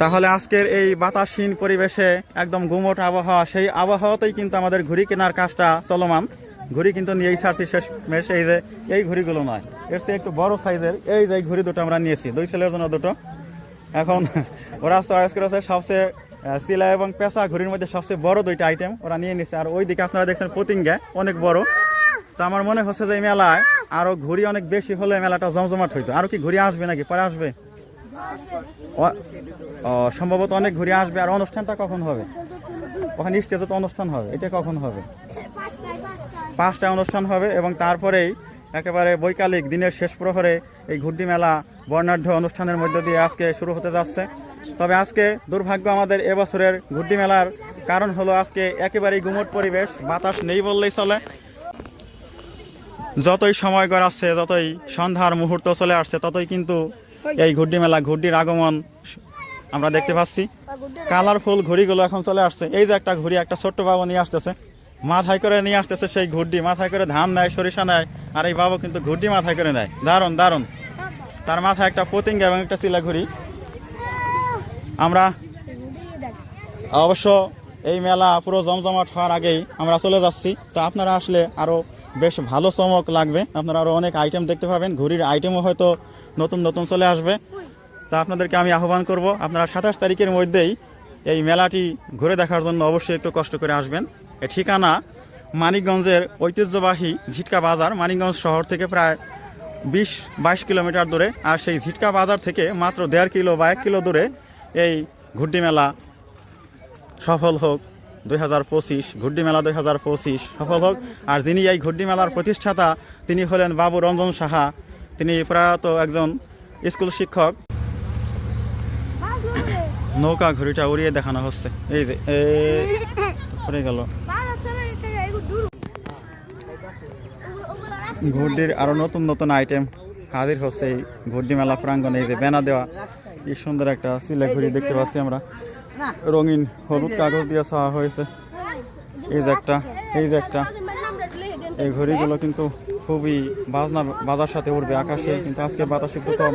তাহলে আজকের এই বাতাসহীন পরিবেশে একদম গুমট আবহাওয়া, সেই আবহাওয়াতেই কিন্তু আমাদের ঘুড়ি কেনার কাজটা চলমান। ঘুড়ি কিন্তু নিয়েই ছাড়ছি শেষ মেশ, এই যে এই ঘুড়িগুলো নয়। এর চেয়ে একটু বড় সাইজের এই যে ঘুড়ি দুটো আমরা নিয়েছি, দুই ছেলের জন্য দুটো। এখন ওরা চয়েস করেছে সবচেয়ে সিলা এবং পেশা ঘুড়ির মধ্যে সবচেয়ে বড় দুইটা আইটেম ওরা নিয়ে নিচ্ছে আর ওই দিকে আপনারা দেখছেন পতিঙ্গা, অনেক বড়। তো আমার মনে হচ্ছে যে এই মেলায় আরও ঘুড়ি অনেক বেশি হলে মেলাটা জমজমাট হইতো। আরও কি ঘুড়ি আসবে নাকি? পরে আসবে। সম্ভবত অনেক ঘুরে আসবে। আর অনুষ্ঠানটা কখন হবে? ওখানে স্টেজে তো অনুষ্ঠান হবে। এটা কখন হবে? পাঁচটায় অনুষ্ঠান হবে এবং তারপরেই একেবারে বৈকালিক দিনের শেষ প্রহরে এই ঘুড্ডি মেলা বর্ণাঢ্য অনুষ্ঠানের মধ্য দিয়ে আজকে শুরু হতে যাচ্ছে। তবে আজকে দুর্ভাগ্য আমাদের এবছরের ঘুড্ডি মেলার কারণ হলো আজকে একেবারেই গুমট পরিবেশ, বাতাস নেই বললেই চলে। যতই সময় গড়াচ্ছে যতই সন্ধ্যার মুহূর্ত চলে আসছে, ততই কিন্তু এই ঘুড্ডি মেলা, ঘুড্ডির আগমন, আমরা দেখতে পাচ্ছি। কালারফুল ঘুড়িগুলো এখন চলে আসছে। এই যে একটা ঘুড়ি, একটা ছোট্ট বাবু নিয়ে আসতেছে। মাথায় করে নিয়ে আসতেছে সেই ঘুড্ডি, মাথায় করে ধান নেয়, সরিষা নেয়, আর এই বাবু কিন্তু ঘুড্ডি মাথায় করে নেয়। দারুণ দারুণ। তার মাথায় একটা পতিঙ্গা এবং একটা চিলা ঘুড়ি। আমরা অবশ্য এই মেলা পুরো জমজমাট হওয়ার আগেই আমরা চলে যাচ্ছি। তো আপনারা আসলে আরও বেশ ভালো চমক লাগবে। আপনারা আরও অনেক আইটেম দেখতে পাবেন। ঘুড়ির আইটেমও হয়তো নতুন নতুন চলে আসবে। তা আপনাদেরকে আমি আহ্বান করব, আপনারা সাতাশ তারিখের মধ্যেই এই মেলাটি ঘুরে দেখার জন্য অবশ্যই একটু কষ্ট করে আসবেন। এ ঠিকানা মানিকগঞ্জের ঐতিহ্যবাহী ঝিটকা বাজার, মানিকগঞ্জ শহর থেকে প্রায় বিশ বাইশ কিলোমিটার দূরে। আর সেই ঝিটকা বাজার থেকে মাত্র দেড় কিলো বা এক কিলো দূরে এই ঘুড্ডি মেলা সফল হোক। দুই হাজার পঁচিশ, ঘুড্ডি মেলা দুই হাজার পঁচিশ, সফল। হোক আর যিনি এই ঘুড্ডি মেলার প্রতিষ্ঠাতা, তিনি হলেন বাবু রঞ্জন সাহা। তিনি প্রয়াত একজন স্কুল শিক্ষক। নৌকা ঘুড়িটা উড়িয়ে দেখানো হচ্ছে। এই যে পড়ে গেল। ঘুড্ডির আরও নতুন নতুন আইটেম হাজির হচ্ছে এই ঘুড্ডি মেলা প্রাঙ্গনে এই যে বেনা দেওয়া, কি সুন্দর একটা সিলে ঘুড়ি দেখতে পাচ্ছি আমরা। রঙিন হলুদ কাগজ দিয়ে ছাওয়া হয়েছে। এই যে একটা এই যে একটা। এই ঘড়িগুলো কিন্তু খুবই বাজনা বাজার সাথে উঠবে আকাশে কিন্তু আজকে বাতাস একটু কম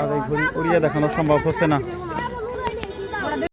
আর এই ঘড়ি উড়িয়ে দেখানো সম্ভব হচ্ছে না।